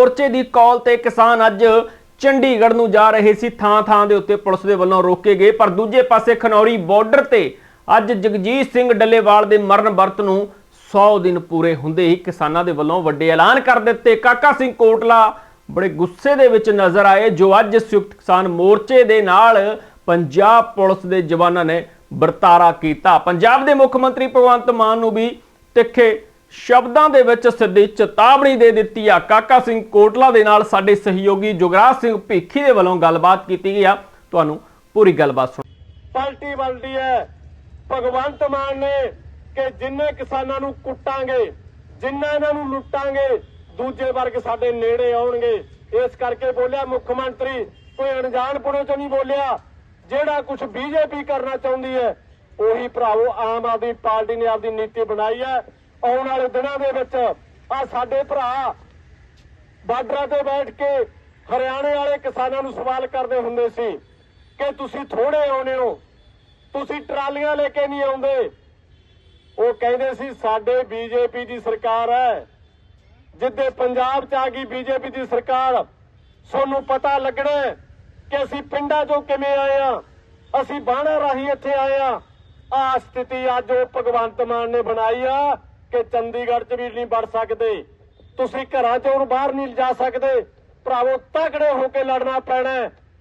ਮੋਰਚੇ ਦੀ ਕਾਲ ਤੇ ਕਿਸਾਨ ਅੱਜ ਚੰਡੀਗੜ੍ਹ ਨੂੰ ਜਾ ਰਹੇ ਸੀ, ਥਾਂ ਥਾਂ ਦੇ ਉੱਤੇ ਪੁਲਿਸ ਦੇ ਵੱਲੋਂ ਰੋਕੇ ਗਏ, ਪਰ ਦੂਜੇ ਪਾਸੇ ਖਨੌਰੀ ਬਾਰਡਰ ਤੇ ਅੱਜ ਜਗਜੀਤ ਸਿੰਘ ਡੱਲੇਵਾਲ ਦੇ ਮਰਨ ਵਰਤ ਨੂੰ 100 ਦਿਨ ਪੂਰੇ ਹੁੰਦੇ ਹੀ ਕਿਸਾਨਾਂ ਦੇ ਵੱਲੋਂ ਵੱਡੇ ਐਲਾਨ ਕਰ ਦਿੱਤੇ। ਕਾਕਾ ਸਿੰਘ ਕੋਟਲਾ ਬੜੇ ਗੁੱਸੇ ਦੇ ਵਿੱਚ ਨਜ਼ਰ ਆਏ, ਜੋ ਅੱਜ ਸੰਯੁਕਤ ਕਿਸਾਨ ਮੋਰਚੇ ਦੇ ਨਾਲ ਪੰਜਾਬ ਪੁਲਿਸ ਦੇ ਜਵਾਨਾਂ ਨੇ ਵਰਤਾਰਾ ਕੀਤਾ। ਪੰਜਾਬ ਦੇ ਮੁੱਖ ਮੰਤਰੀ ਭਗਵੰਤ ਮਾਨ ਨੂੰ ਵੀ ਤਿੱਖੇ ਸ਼ਬਦਾਂ ਦੇ ਵਿੱਚ ਸਿੱਧੀ ਚੇਤਾਵਨੀ ਦੇ ਦਿੱਤੀ ਆ। ਕਾਕਾ ਸਿੰਘ ਕੋਟਲਾ ਦੇ ਨਾਲ ਸਾਡੇ ਸਹਿਯੋਗੀ ਜੁਗਰਾਜ ਸਿੰਘ ਭੀਖੀ ਦੇ ਵੱਲੋਂ ਗੱਲਬਾਤ ਕੀਤੀ ਗਈ ਆ। ਤੁਹਾਨੂੰ ਪੂਰੀ ਗੱਲਬਾਤ ਸੁਣੋ ਪਲਟੀ ਬਲਦੀ ਹੈ। ਭਗਵੰਤ ਮਾਨ ਨੇ ਕਿ ਜਿੰਨੇ ਕਿਸਾਨਾਂ ਨੂੰ ਕੁੱਟਾਂਗੇ, ਜਿੰਨਾ ਇਹਨਾਂ ਨੂੰ ਲੁੱਟਾਂਗੇ, ਦੂਜੇ ਵਰਗ ਸਾਡੇ ਨੇੜੇ ਆਉਣਗੇ। ਇਸ ਕਰਕੇ ਬੋਲਿਆ ਮੁੱਖ ਮੰਤਰੀ, ਕੋਈ ਅਣਜਾਣ ਪੁਣੇ ਤੋਂ ਨਹੀਂ ਬੋਲਿਆ। ਜਿਹੜਾ ਕੁਝ ਬੀਜੇਪੀ ਕਰਨਾ ਚਾਹੁੰਦੀ ਹੈ, ਉਹੀ ਭਰਾਵੋ ਆਮ ਆਦਮੀ ਪਾਰਟੀ ਨੇ ਆਪਦੀ ਨੀਤੀ ਬਣਾਈ ਹੈ। ਆਉਣ ਵਾਲੇ ਦਿਨਾਂ ਦੇ ਵਿੱਚ ਆ ਸਾਡੇ ਭਰਾ ਬਾਰਡਰਾਂ ਤੇ ਬੈਠ ਕੇ ਹਰਿਆਣੇ ਵਾਲੇ ਕਿਸਾਨਾਂ ਨੂੰ ਸਵਾਲ ਕਰਦੇ ਹੁੰਦੇ ਸੀ ਕਿ ਤੁਸੀਂ ਥੋੜੇ ਆਉਨੇ ਹੋ, ਤੁਸੀਂ ਟਰਾਲੀਆਂ ਲੈ ਕੇ ਨਹੀਂ ਆਉਂਦੇ। ਉਹ ਕਹਿੰਦੇ ਸੀ, ਸਾਡੇ ਬੀਜੇਪੀ ਦੀ ਸਰਕਾਰ ਹੈ। ਜਿੱਦੇ ਪੰਜਾਬ ਚ ਆ ਗਈ ਬੀਜੇਪੀ ਦੀ ਸਰਕਾਰ, ਸੋਨੂੰ ਪਤਾ ਲੱਗਣਾ ਕਿ ਅਸੀਂ ਪਿੰਡਾਂ ਚੋਂ ਕਿਵੇਂ ਆਏ ਆ ਅਸੀਂ ਬਾਣਾ ਰਾਹੀਂ ਇੱਥੇ ਆਏ ਆ ਆ ਸਥਿਤੀ ਅੱਜ ਉਹ ਭਗਵੰਤ ਮਾਨ ਨੇ ਬਣਾਈ ਆ। ਕਿ ਚੰਡੀਗੜ੍ਹ ਚ ਵੀ ਨਹੀਂ ਵੜ ਸਕਦੇ। ਤੁਸੀਂ ਘਰਾਂ ਚੋਂ ਬਾਹਰ ਨਹੀਂ ਜਾ ਸਕਦੇ। ਭਰਾਵੋ ਤਗੜੇ ਹੋ ਕੇ ਲੜਨਾ ਪੈਣਾ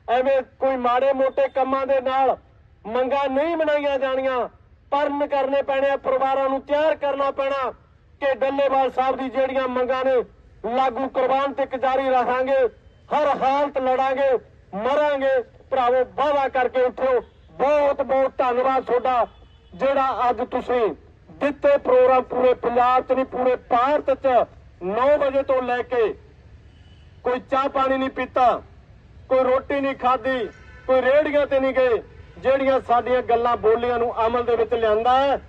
ਐਵੇਂ ਕੋਈ ਮਾੜੇ ਮੋਟੇ ਕੰਮਾਂ ਦੇ ਨਾਲ ਮੰਗਾਂ ਨਹੀਂ ਮਨਾਈਆਂ ਜਾਣੀਆਂ। ਪਰਨ ਕਰਨੇ ਪੈਣੇ ਆ, ਪਰਿਵਾਰਾਂ ਨੂੰ ਤਿਆਰ ਕਰਨਾ ਪੈਣਾ ਕਿ ਡੱਲੇਵਾਲ ਸਾਹਿਬ ਦੀ ਜਿਹੜੀਆਂ ਮੰਗਾਂ ਨੇ ਲਾਗੂ ਕਰਵਾਉਣ ਤੱਕ ਜਾਰੀ ਰੱਖਾਂਗੇ ਹਰ ਹਾਲਤ ਲੜਾਂਗੇ ਮਰਾਂਗੇ। ਭਰਾਵੋ ਵਾਵਾ ਕਰਕੇ ਉੱਠੋ। ਬਹੁਤ ਬਹੁਤ ਧੰਨਵਾਦ ਤੁਹਾਡਾ ਜਿਹੜਾ ਅੱਜ ਤੁਸੀਂ ਦਿੱਤੇ ਪ੍ਰੋਗਰਾਮ ਪੂਰੇ ਪੰਜਾਬ 'ਚ ਨਹੀਂ, ਪੂਰੇ ਭਾਰਤ 'ਚ 9 ਵਜੇ ਤੋਂ ਲੈ ਕੇ ਕੋਈ ਚਾਹ ਪਾਣੀ ਨਹੀਂ ਪੀਤਾ, ਕੋਈ ਰੋਟੀ ਨਹੀਂ ਖਾਧੀ, ਕੋਈ ਰੇੜੀਆਂ ਤੇ ਨਹੀਂ ਗਏ, ਜਿਹੜੀਆਂ ਸਾਡੀਆਂ ਗੱਲਾਂ ਬੋਲੀਆਂ ਨੂੰ ਅਮਲ ਦੇ ਵਿੱਚ ਲਿਆਂਦਾ ਹੈ,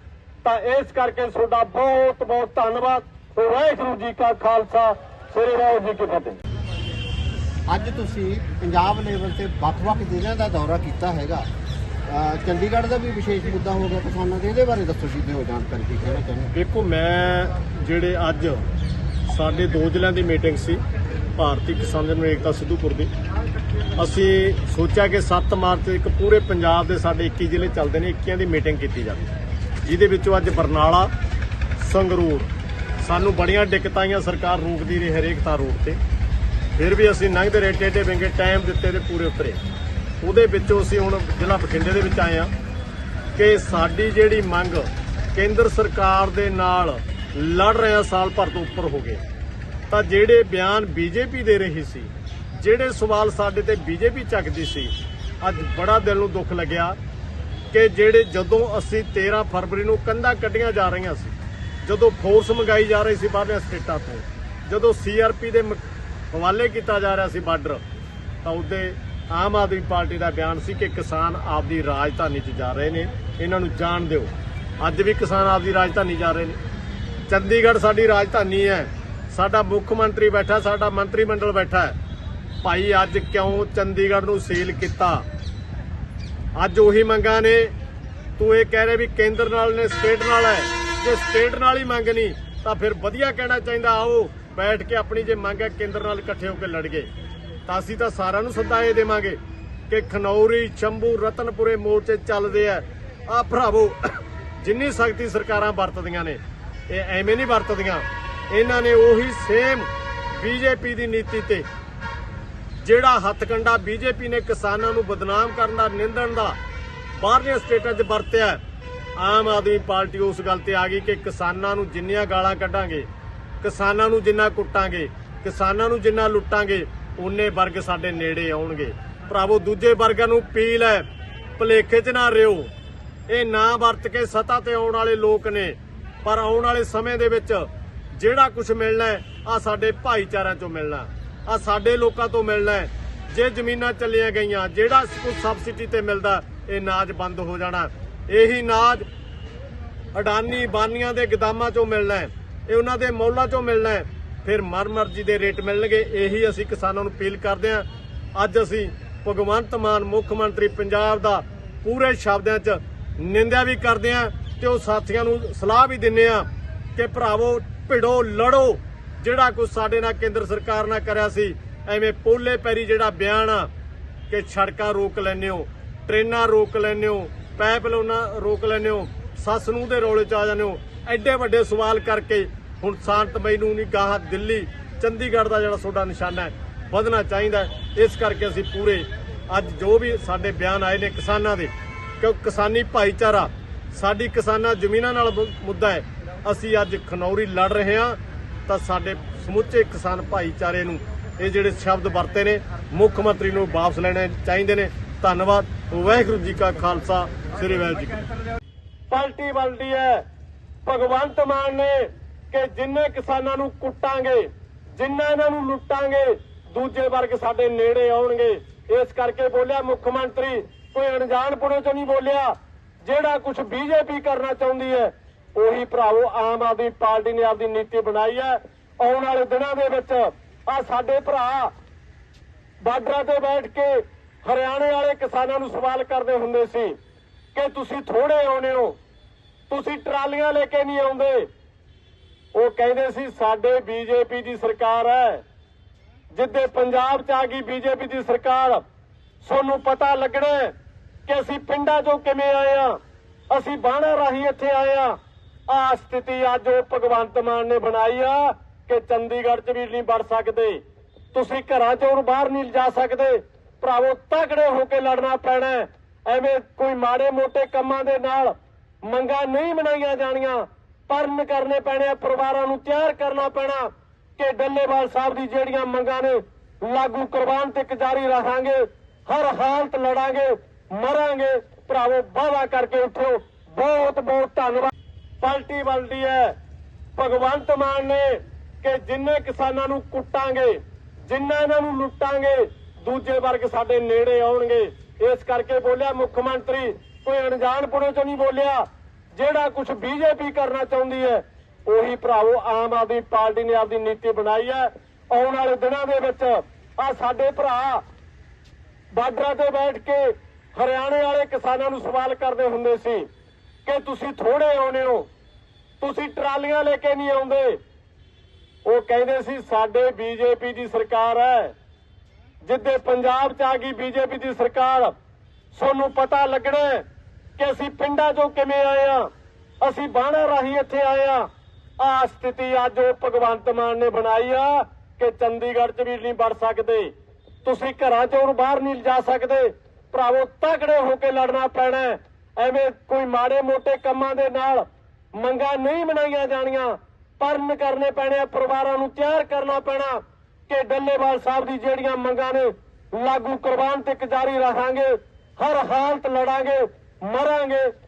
ਤਾਂ ਇਸ ਕਰਕੇ ਤੁਹਾਡਾ ਬਹੁਤ ਬਹੁਤ ਧੰਨਵਾਦ। ਵਾਹਿਗੁਰੂ ਜੀ ਕਾ ਖਾਲਸਾ, ਸ੍ਰੀ ਵਾਹਿਗੁਰੂ ਜੀ ਕੀ ਫਤਿਹ। ਅੱਜ ਤੁਸੀਂ ਪੰਜਾਬ ਲੈਵਲ ਤੇ ਵੱਖ-ਵੱਖ ਜ਼ਿਲ੍ਹਿਆਂ ਦਾ ਦੌਰਾ ਕੀਤਾ ਹੈਗਾ। ਚੰਡੀਗੜ੍ਹ ਦਾ ਵੀ ਵਿਸ਼ੇਸ਼ ਮੁੱਦਾ ਹੋ ਗਿਆ ਕਿਸਾਨਾਂ ਦੇ ਇਹਦੇ ਬਾਰੇ ਦੱਸੋ ਜੀ, ਦਿਓ ਜਾਣਕਾਰੀ ਕੀ ਕਹਿਣਾ ਚਾਹੁੰਦੇ ਦੇਖੋ, ਮੈਂ ਜਿਹੜੇ ਅੱਜ ਸਾਡੇ ਦੋ ਜ਼ਿਲ੍ਹਿਆਂ ਦੀ ਮੀਟਿੰਗ ਸੀ, ਭਾਰਤੀ ਕਿਸਾਨ ਜਨ ਏਕਤਾ ਸਿੱਧੂਪੁਰ ਦੀ, ਅਸੀਂ ਸੋਚਿਆ ਕਿ 7 ਮਾਰਚ ਇੱਕ ਪੂਰੇ ਪੰਜਾਬ ਦੇ ਸਾਡੇ 21 ਜ਼ਿਲ੍ਹੇ ਚੱਲਦੇ ਨੇ 21 ਦੀ ਮੀਟਿੰਗ ਕੀਤੀ ਜਾਵੇ। ਜਿਹਦੇ ਵਿੱਚੋਂ ਅੱਜ ਬਰਨਾਲਾ, ਸੰਗਰੂਰ, ਸਾਨੂੰ ਬੜੀਆਂ ਦਿੱਕਤਾਂ ਆਈਆਂ ਸਰਕਾਰ ਰੋਕਦੀ ਰਹੀ ਹਰੇਕ ਤਾਂ ਰੋਡ ਤੇ, ਫਿਰ ਵੀ ਅਸੀਂ ਲੰਘਦੇ ਰਹੇ, ਟੇਢੇ ਵਿੰਗੇ ਟਾਈਮ ਦਿੱਤੇ ਤੇ ਪੂਰੇ ਉਤਰੇ। ਉਹਦੇ ਵਿੱਚੋਂ ਅਸੀਂ ਹੁਣ ਜ਼ਿਲ੍ਹਾ ਬਠਿੰਡੇ ਦੇ ਵਿੱਚ ਆਏ ਆ ਕਿ ਸਾਡੀ ਜਿਹੜੀ ਮੰਗ ਕੇਂਦਰ ਸਰਕਾਰ ਦੇ ਨਾਲ ਲੜ ਰਹੇ ਆ ਸਾਲ ਭਰ ਤੋਂ ਉੱਪਰ ਹੋ ਗਏ। ਤਾਂ ਜਿਹੜੇ ਬਿਆਨ ਬੀਜੇਪੀ ਦੇ ਰਹੀ ਸੀ, ਜਿਹੜੇ ਸਵਾਲ ਸਾਡੇ ਤੇ ਬੀਜੇਪੀ ਚੱਕਦੀ ਸੀ, ਅੱਜ ਬੜਾ ਦਿਲ ਨੂੰ ਦੁੱਖ ਲੱਗਿਆ ਕਿ ਜਿਹੜੇ ਜਦੋਂ ਅਸੀਂ 13 ਫਰਵਰੀ ਨੂੰ ਕੰਧਾਂ ਕੱਢੀਆਂ ਜਾ ਰਹੀਆਂ ਸੀ, ਜਦੋਂ ਫੋਰਸ ਮੰਗਾਈ ਜਾ ਰਹੀ ਸੀ ਬਾਹਰਲੀਆਂ ਸਟੇਟਾਂ ਤੋਂ, ਜਦੋਂ ਸੀਆਰਪੀ ਦੇ ਮ- ਹਵਾਲੇ ਕੀਤਾ ਜਾ ਰਿਹਾ ਸੀ ਬਾਰਡਰ, ਤਾਂ ਉਹਦੇ ਆਮ ਆਦਮੀ ਪਾਰਟੀ ਦਾ ਬਿਆਨ ਸੀ ਕਿ ਕਿਸਾਨ ਆਪਦੀ ਰਾਜਧਾਨੀ 'ਚ ਜਾ ਰਹੇ ਨੇ। ਇਹਨਾਂ ਨੂੰ ਜਾਣ ਦਿਓ। ਅੱਜ ਵੀ ਕਿਸਾਨ ਆਪਦੀ ਰਾਜਧਾਨੀ ਜਾ ਰਹੇ ਨੇ। ਚੰਡੀਗੜ੍ਹ ਸਾਡੀ ਰਾਜਧਾਨੀ ਹੈ। ਸਾਡਾ ਮੁੱਖ ਮੰਤਰੀ ਬੈਠਾ, ਸਾਡਾ ਮੰਤਰੀ ਮੰਡਲ ਬੈਠਾ ਭਾਈ, ਅੱਜ ਕਿਉਂ ਚੰਡੀਗੜ੍ਹ ਨੂੰ ਸੀਲ ਕੀਤਾ? ਅੱਜ ਉਹੀ ਮੰਗਾਂ ਨੇ। ਤੂੰ ਇਹ ਕਹਿ ਰਿਹਾ ਵੀ ਕੇਂਦਰ ਨਾਲ ਨੇ, ਸਟੇਟ ਨਾਲ ਹੈ। ਜੇ ਸਟੇਟ ਨਾਲ ਹੀ ਮੰਗ ਨਹੀਂ, ਤਾਂ ਫਿਰ ਵਧੀਆ ਕਹਿਣਾ ਚਾਹੀਦਾ। ਆਓ, ਬੈਠ ਕੇ ਆਪਣੀ ਜੇ ਮੰਗ ਹੈ, ਕੇਂਦਰ ਨਾਲ ਇਕੱਠੇ ਹੋ ਕੇ ਲੜ ਗਏ। ਤਾਂ ਅਸੀਂ ਤਾਂ ਸਾਰਿਆਂ ਨੂੰ ਸੱਦਾ ਇਹ ਦੇਵਾਂਗੇ ਕਿ ਖਨੌਰੀ, ਚੰਬੂ, ਰਤਨਪੁਰੇ ਮੋਰਚੇ ਚੱਲਦੇ ਆ। ਆ ਭਰਾਵੋ, ਜਿੰਨੀ ਸਖਤੀ ਸਰਕਾਰਾਂ ਵਰਤਦੀਆਂ ਨੇ, ਇਹ ਐਵੇਂ ਨਹੀਂ ਵਰਤਦੀਆਂ। ਇਹਨਾਂ ਨੇ ਉਹੀ ਸੇਮ ਬੀਜੇਪੀ ਦੀ ਨੀਤੀ ਤੇ, ਜਿਹੜਾ ਹੱਥਕੰਡਾ ਬੀਜੇਪੀ ਨੇ ਕਿਸਾਨਾਂ ਨੂੰ ਬਦਨਾਮ ਕਰਨ ਦਾ, ਨਿੰਦਣ ਦਾ, ਬਾਹਰਲੀਆਂ ਸਟੇਟਾਂ 'ਚ ਵਰਤਿਆ ਆਮ ਆਦਮੀ ਪਾਰਟੀ ਉਸ ਗੱਲ ਤੇ ਆ ਗਈ ਕਿ ਕਿਸਾਨਾਂ ਨੂੰ ਜਿੰਨੀਆਂ ਗਾਲਾਂ ਕੱਢਾਂਗੇ, ਕਿਸਾਨਾਂ ਨੂੰ ਜਿੰਨਾ ਕੁੱਟਾਂਗੇ, ਕਿਸਾਨਾਂ ਨੂੰ ਜਿੰਨਾ ਲੁੱਟਾਂਗੇ ਓਨੇ ਵਰਗ ਸਾਡੇ ਨੇੜੇ ਆਉਣਗੇ। ਭਰਾਵੋ, ਦੂਜੇ ਵਰਗਾਂ ਨੂੰ ਅਪੀਲ ਹੈ, ਭਲੇਖੇ 'ਚ ਨਾ ਰਿਓ ਇਹ ਨਾ ਵਰਤ ਕੇ ਸਤਾ ਤੇ ਆਉਣ ਵਾਲੇ ਲੋਕ ਨੇ, ਪਰ ਆਉਣ ਵਾਲੇ ਸਮੇਂ ਦੇ ਵਿੱਚ ਜਿਹੜਾ ਕੁਝ ਮਿਲਣਾ ਹੈ ਆ ਸਾਡੇ ਭਾਈਚਾਰਿਆਂ ਚੋਂ ਮਿਲਣਾ ਆ ਸਾਡੇ ਲੋਕਾਂ ਤੋਂ ਮਿਲਣਾ ਜੇ ਜ਼ਮੀਨਾਂ ਚੱਲੀਆਂ ਗਈਆਂ, ਜਿਹੜਾ ਕੁਝ ਸਬਸਿਡੀ ਤੇ ਮਿਲਦਾ, ਇਹ ਨਾਜ ਬੰਦ ਹੋ ਜਾਣਾ ਇਹੀ ਨਾਜ ਅਡਾਨੀ ਬਾਨੀਆਂ ਦੇ ਗਦਾਮਾਂ ਚੋਂ ਮਿਲਣਾ ਇਹ ਉਹਨਾਂ ਦੇ ਮੌਲਾਂ ਚੋਂ ਮਿਲਣਾ ਫਿਰ ਮਰ ਮਰਜ਼ੀ ਦੇ ਰੇਟ ਮਿਲਣਗੇ, ਇਹੀ ਅਸੀਂ ਕਿਸਾਨਾਂ ਨੂੰ ਅਪੀਲ ਕਰਦੇ ਹਾਂ। ਅੱਜ ਅਸੀਂ ਭਗਵੰਤ ਮਾਨ ਮੁੱਖ ਮੰਤਰੀ ਪੰਜਾਬ ਦਾ ਪੂਰੇ ਸ਼ਬਦਾਂ 'ਚ ਨਿੰਦਿਆ ਵੀ ਕਰਦੇ ਹਾਂ ਤੇ ਉਹ ਸਾਥੀਆਂ ਨੂੰ ਸਲਾਹ ਵੀ ਦਿੰਨੇ ਆ ਕਿ ਭਰਾਵੋ, ਭਿੜੋ, ਲੜੋ, ਜਿਹੜਾ ਕੁਝ ਸਾਡੇ ਨਾਲ ਕੇਂਦਰ ਸਰਕਾਰ ਨਾਲ ਕਰਿਆ ਸੀ, ਐਵੇਂ ਪੋਲੇ ਪੈਰੀ ਜਿਹੜਾ ਬਿਆਨ ਆ ਕਿ ਸੜਕਾਂ ਰੋਕ ਲੈਂਦੇ ਹੋ, ਟ੍ਰੇਨਾਂ ਰੋਕ ਲੈਂਦੇ ਹੋ ਪਾਈਪ ਲਾਉਣਾ ਰੋਕ ਲੈਂਦੇ ਹੋ, ਸੱਸ ਨੂੰ ਦੇ ਰੌਲੇ ਚ ਆ ਜਾਂਦੇ ਹੋ, ਐਡੇ ਵੱਡੇ ਸਵਾਲ ਕਰਕੇ ਹੁਣ ਸ਼ਾਂਤਮਈ ਨੂੰ ਨਹੀਂ ਗਾਹ ਦਿੱਲੀ, ਚੰਡੀਗੜ੍ਹ ਦਾ ਜਿਹੜਾ ਤੁਹਾਡਾ ਨਿਸ਼ਾਨਾ ਹੈ, ਵਧਣਾ ਚਾਹੀਦਾ ਇਸ ਕਰਕੇ ਅਸੀਂ ਪੂਰੇ ਅੱਜ ਜੋ ਵੀ ਸਾਡੇ ਬਿਆਨ ਆਏ ਨੇ ਕਿਸਾਨਾਂ ਦੇ ਕਿ ਕਿਸਾਨੀ ਭਾਈਚਾਰਾ, ਸਾਡੀ ਕਿਸਾਨਾਂ ਜ਼ਮੀਨਾਂ ਨਾਲ ਮੁੱਦਾ ਹੈ। ਅਸੀਂ ਅੱਜ ਖਨੌਰੀ ਲੜ ਰਹੇ ਹਾਂ, ਤਾਂ ਸਾਡੇ ਸਮੁੱਚੇ ਕਿਸਾਨ ਭਾਈਚਾਰੇ ਨੂੰ ਇਹ ਜਿਹੜੇ ਸ਼ਬਦ ਵਰਤੇ ਨੇ, ਮੁੱਖ ਮੰਤਰੀ ਨੂੰ ਵਾਪਸ ਲੈਣੇ ਚਾਹੀਦੇ ਨੇ। ਧੰਨਵਾਦ। ਵਾਹਿਗੁਰੂ ਜੀ ਕਾ ਖਾਲਸਾ। ਸ੍ਰੀ ਵਾਹਿਗੁਰੂ ਜੀ ਕੀ ਫਤਿਹ। ਪਲਟੀ ਬਲਦੀ ਹੈ। ਭਗਵੰਤ ਮਾਨ ਨੇ ਕਿ ਜਿੰਨੇ ਕਿਸਾਨਾਂ ਨੂੰ ਕੁੱਟਾਂਗੇ, ਜਿੰਨਾ ਇਹਨਾਂ ਨੂੰ ਲੁੱਟਾਂਗੇ, ਦੂਜੇ ਵਰਗ ਸਾਡੇ ਨੇੜੇ ਆਉਣਗੇ। ਇਸ ਕਰਕੇ ਬੋਲਿਆ ਮੁੱਖ ਮੰਤਰੀ, ਕੋਈ ਅਣਜਾਣਪੁਣੇ ਚ ਨਹੀਂ ਬੋਲਿਆ। ਜਿਹੜਾ ਕੁਝ ਬੀਜੇਪੀ ਕਰਨਾ ਚਾਹੁੰਦੀ ਹੈ, ਉਹੀ ਭਰਾਵੋ ਆਮ ਆਦਮੀ ਪਾਰਟੀ ਨੇ ਆਪਦੀ ਨੀਤੀ ਬਣਾਈ ਹੈ। ਆਉਣ ਵਾਲੇ ਦਿਨਾਂ ਦੇ ਵਿੱਚ ਆ ਸਾਡੇ ਭਰਾ ਬਾਰਡਰਾਂ ਤੇ ਬੈਠ ਕੇ ਹਰਿਆਣੇ ਵਾਲੇ ਕਿਸਾਨਾਂ ਨੂੰ ਸਵਾਲ ਕਰਦੇ ਹੁੰਦੇ ਸੀ ਕਿ ਤੁਸੀਂ ਥੋੜੇ ਆਉਨੇ ਹੋ, ਤੁਸੀਂ ਟਰਾਲੀਆਂ ਲੈ ਕੇ ਨਹੀਂ ਆਉਂਦੇ। ਉਹ ਕਹਿੰਦੇ ਸੀ, ਸਾਡੇ ਬੀਜੇਪੀ ਦੀ ਸਰਕਾਰ ਹੈ। ਜਿੱਦੇ ਪੰਜਾਬ ਚ ਆ ਗਈ ਬੀਜੇਪੀ ਦੀ ਸਰਕਾਰ ਤੁਹਾਨੂੰ ਪਤਾ ਲੱਗਣਾ ਕਿ ਅਸੀਂ ਪਿੰਡਾਂ ਚੋਂ ਕਿਵੇਂ ਆਏ ਆ ਅਸੀਂ ਬਾਣਾ ਰਾਹੀਂ ਇੱਥੇ ਆਏ ਆ ਆ ਸਥਿਤੀ ਅੱਜ ਉਹ ਭਗਵੰਤ ਮਾਨ ਨੇ ਬਣਾਈ ਆ ਕਿ ਚੰਡੀਗੜ੍ਹ 'ਚ ਵੀ ਨਹੀਂ ਵੜ ਸਕਦੇ। ਤੁਸੀਂ ਘਰਾਂ ਚੋਂ ਬਾਹਰ ਨਹੀਂ ਜਾ ਸਕਦੇ। ਭਰਾਵੋ ਤਗੜੇ ਹੋ ਕੇ ਲੜਨਾ ਪੈਣਾ ਐਵੇਂ ਕੋਈ ਮਾੜੇ ਮੋਟੇ ਕੰਮਾਂ ਦੇ ਨਾਲ ਮੰਗਾਂ ਨਹੀਂ ਬਣਾਈਆਂ ਜਾਣੀਆਂ। ਪਰਨ ਕਰਨੇ ਪੈਣੇ ਆ, ਪਰਿਵਾਰਾਂ ਨੂੰ ਤਿਆਰ ਕਰਨਾ ਪੈਣਾ ਕਿ ਡੱਲੇਵਾਲ ਸਾਹਿਬ ਦੀ ਜਿਹੜੀਆਂ ਮੰਗਾਂ ਨੇ ਲਾਗੂ ਕਰਵਾਉਣ ਤੱਕ ਜਾਰੀ ਰਹਾਂਗੇ, ਹਰ ਹਾਲਤ ਲੜਾਂਗੇ, ਮਰਾਂਗੇ। ਭਰਾਵੋ ਵਾਅਦਾ ਕਰਕੇ ਉੱਠੋ। ਬਹੁਤ ਬਹੁਤ ਧੰਨਵਾਦ। ਪਲਟੀ ਬਲਦੀ ਹੈ। ਭਗਵੰਤ ਮਾਨ ਨੇ ਕਿ ਜਿੰਨੇ ਕਿਸਾਨਾਂ ਨੂੰ ਕੁੱਟਾਂਗੇ, ਜਿੰਨਾ ਇਹਨਾਂ ਨੂੰ ਲੁੱਟਾਂਗੇ, ਦੂਜੇ ਵਰਗ ਸਾਡੇ ਨੇੜੇ ਆਉਣਗੇ। ਇਸ ਕਰਕੇ ਬੋਲਿਆ ਮੁੱਖ ਮੰਤਰੀ, ਕੋਈ ਅਣਜਾਣਪੁਣੇ ਤੋਂ ਨਹੀਂ ਬੋਲਿਆ। ਜਿਹੜਾ ਕੁਝ ਬੀਜੇਪੀ ਕਰਨਾ ਚਾਹੁੰਦੀ ਹੈ, ਉਹੀ ਭਰਾਵੋ, ਆਮ ਆਦਮੀ ਪਾਰਟੀ ਨੇ ਆਪਦੀ ਨੀਤੀ ਬਣਾਈ ਹੈ। ਆਉਣ ਵਾਲੇ ਦਿਨਾਂ ਦੇ ਵਿੱਚ ਆ ਸਾਡੇ ਭਰਾ ਬਾਰਡਰਾਂ ਤੇ ਬੈਠ ਕੇ ਹਰਿਆਣੇ ਵਾਲੇ ਕਿਸਾਨਾਂ ਨੂੰ ਸਵਾਲ ਕਰਦੇ ਹੁੰਦੇ ਸੀ ਕਿ ਤੁਸੀਂ ਥੋੜੇ ਆਉਨੇ ਹੋ, ਤੁਸੀਂ ਟਰਾਲੀਆਂ ਲੈ ਕੇ ਨਹੀਂ ਆਉਂਦੇ। ਉਹ ਕਹਿੰਦੇ ਸੀ, ਸਾਡੇ ਬੀਜੇਪੀ ਦੀ ਸਰਕਾਰ ਹੈ। ਜਿੱਦੇ ਪੰਜਾਬ ਚ ਆ ਗਈ ਬੀਜੇਪੀ ਦੀ ਸਰਕਾਰ ਤੁਹਾਨੂੰ ਪਤਾ ਲੱਗਣਾ ਕਿ ਅਸੀਂ ਪਿੰਡਾਂ ਚੋਂ ਕਿਵੇਂ ਆਏ ਆ ਅਸੀਂ ਬਾਣਾ ਰਾਹੀਂ ਇੱਥੇ ਆਏ ਆ ਆ ਸਥਿਤੀ ਅੱਜ ਉਹ ਭਗਵੰਤ ਮਾਨ ਨੇ ਬਣਾਈ ਆ ਕਿ ਚੰਡੀਗੜ੍ਹ 'ਚ ਵੀ ਨਹੀਂ ਵੜ ਸਕਦੇ। ਤੁਸੀਂ ਘਰਾਂ ਚੋਂ ਬਾਹਰ ਨਹੀਂ ਜਾ ਸਕਦੇ। ਭਰਾਵੋ ਤਗੜੇ ਹੋ ਕੇ ਲੜਨਾ ਪੈਣਾ ਐਵੇਂ ਕੋਈ ਮਾੜੇ ਮੋਟੇ ਕੰਮਾਂ ਦੇ ਨਾਲ ਮੰਗਾਂ ਨਹੀਂ ਬਣਾਈਆਂ ਜਾਣੀਆਂ। ਪਰਨ ਕਰਨੇ ਪੈਣੇ ਪਰਿਵਾਰਾਂ ਨੂੰ ਤਿਆਰ ਕਰਨਾ ਪੈਣਾ। ਕਿ ਡੱਲੇਵਾਲ ਸਾਹਿਬ ਦੀ ਜਿਹੜੀਆਂ ਮੰਗਾਂ ਨੇ ਲਾਗੂ ਕਰਵਾਉਣ ਤੱਕ ਜਾਰੀ ਰਹਾਂਗੇ ਹਰ ਹਾਲਤ ਲੜਾਂਗੇ। ਮਰਾਂਗੇ।